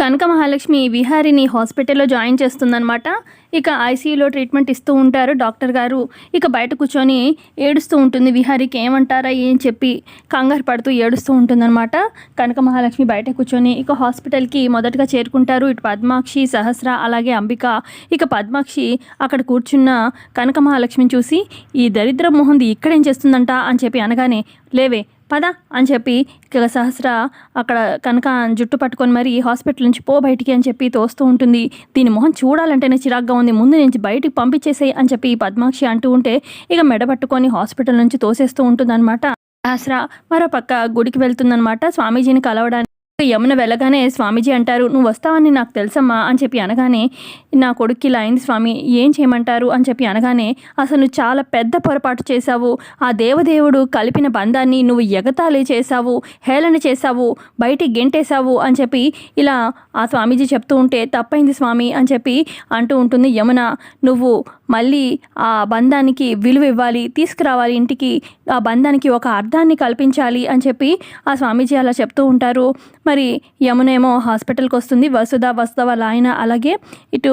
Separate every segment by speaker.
Speaker 1: కనక మహాలక్ష్మి విహారిని హాస్పిటల్లో జాయిన్ చేస్తుందన్నమాట. ఇక ఐసీయూలో ట్రీట్మెంట్ ఇస్తూ ఉంటారు డాక్టర్ గారు. ఇక బయట కూర్చొని ఏడుస్తూ ఉంటుంది విహారికి ఏమంటారా ఏం చెప్పి కంగారు పడుతూ ఏడుస్తూ ఉంటుందన్నమాట. కనక మహాలక్ష్మి బయట కూర్చొని ఇక హాస్పిటల్కి మొదటగా చేరుకుంటారు ఇటు పద్మాక్షి సహస్ర అలాగే అంబిక. ఇక పద్మాక్షి అక్కడ కూర్చున్న కనక మహాలక్ష్మిని చూసి ఈ దరిద్ర మొహంది ఇక్కడేం చేస్తుందంట అని చెప్పి అనగానే లేవే పద అని చెప్పి ఇక సహస్ర అక్కడ కనుక జుట్టు పట్టుకొని మరి హాస్పిటల్ నుంచి పో బయటికి అని చెప్పి తోస్తూ ఉంటుంది. దీని మొహం చూడాలంటేనే చిరాగ్గా ఉంది. ముందు నుంచి బయటికి పంపించేసేయి అని చెప్పి పద్మాక్షి అంటూ ఉంటే ఇక మెడ పట్టుకొని హాస్పిటల్ నుంచి తోసేస్తూ ఉంటుందన్నమాట. సహస్ర మరో పక్క గుడికి వెళ్తుందన్నమాట. స్వామీజీని కలవడానికి యమున వెళ్ళగానే స్వామీజీ అంటారు నువ్వు వస్తావని నాకు తెలుసమ్మా అని చెప్పి అనగానే నా కొడుక్కి ఇలా అయింది స్వామి ఏం చేయమంటారు? అని చెప్పి అనగానే అసలు నువ్వు చాలా పెద్ద పొరపాటు చేశావు. ఆ దేవదేవుడు కలిపిన బంధాన్ని నువ్వు ఎగతాళి చేశావు హేళన చేశావు బయటికి గెంటేశావు అని చెప్పి ఇలా ఆ స్వామీజీ చెప్తూ ఉంటే తప్పైంది స్వామి అని చెప్పి అంటూ ఉంటుంది యమున. నువ్వు మళ్ళీ ఆ బంధానికి విలువ ఇవ్వాలి తీసుకురావాలి ఇంటికి ఆ బంధానికి ఒక అర్థాన్ని కల్పించాలి అని చెప్పి ఆ స్వామీజీ అలా చెప్తూ ఉంటారు. మరి యమునేమో హాస్పిటల్కి వస్తుంది వసుధ వసుధ వాళ్ళ ఆయన అలాగే ఇటు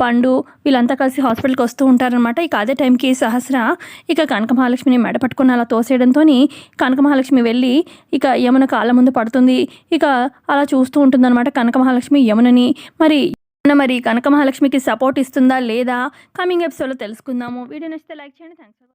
Speaker 1: పండు వీళ్ళంతా కలిసి హాస్పిటల్కి వస్తూ ఉంటారనమాట ఇక అదే టైంకి సహస్ర ఇక కనక మహాలక్ష్మిని మెడ పట్టుకుని అలా తోసేయడంతో కనక మహాలక్ష్మి వెళ్ళి ఇక యమున కాళ్ళ ముందు పడుతుంది. ఇక అలా చూస్తూ ఉంటుందన్నమాట కనక మహాలక్ష్మి యమునని. మరి మరి? కనక మహాలక్ష్మికి సపోర్ట్ ఇస్తుందా లేదా? కమింగ్ ఎపిసోడ్లో తెలుసుకుందాము. వీడియో నచ్చితే లైక్ చేయండి. థ్యాంక్స్